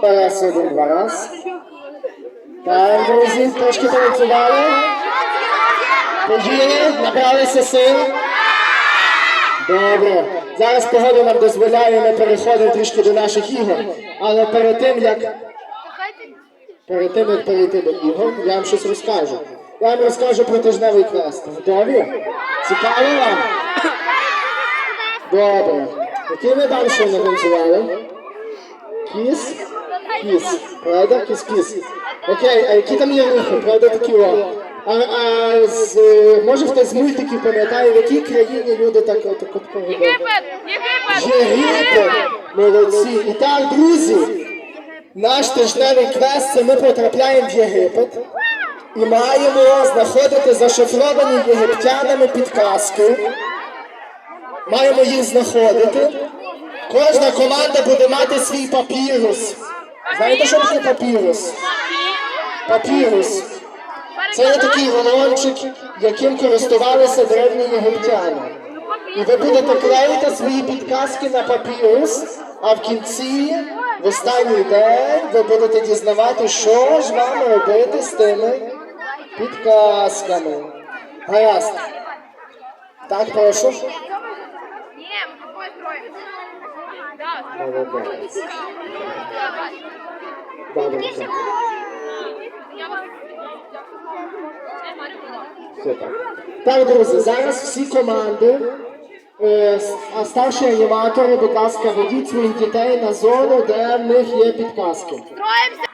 Teraz jeden, dwa raz. Tak, druzi, troszkę набралися сил. Добре. Зараз погода нам дозволяє, ми переходимо трішки до наших ігор. Але перед тим, як перед тим, як перейти до ігор, я вам щось розкажу. Я вам розкажу про тижневий квест. Готові? Цікаво вам? Добре. Який ми далі ще не танцювали? Кіс? Кіс. Правда? Кіс-кіс. Окей, а які там є рухи? Правда, такі о. А, а з, може хтось з мультиків пам'ятає, в якій країні люди так от так от ходять? Єгипет! Єгипет! Єгипет! Молодці! І так, друзі, наш тижневий квест це ми потрапляємо в Єгипет і маємо знаходити зашифровані єгиптянами підказки. Маємо їх знаходити. Кожна команда буде мати свій папірус. Знаєте, що таке папірус? Папірус. Це є такий рулончик, яким користувалися древні єгиптяни. І ви будете клеїти свої підказки на папірус, а в кінці, в останній день, ви будете дізнавати, що ж вам робити з тими підказками. Гаразд. Так, прошу. Строїмо. Да. Вас... Все так. Друзі, зараз всі команди, е, а старші аніматори, будь ласка, ведіть своїх дітей на зону, де в них є підказки. Строїмося!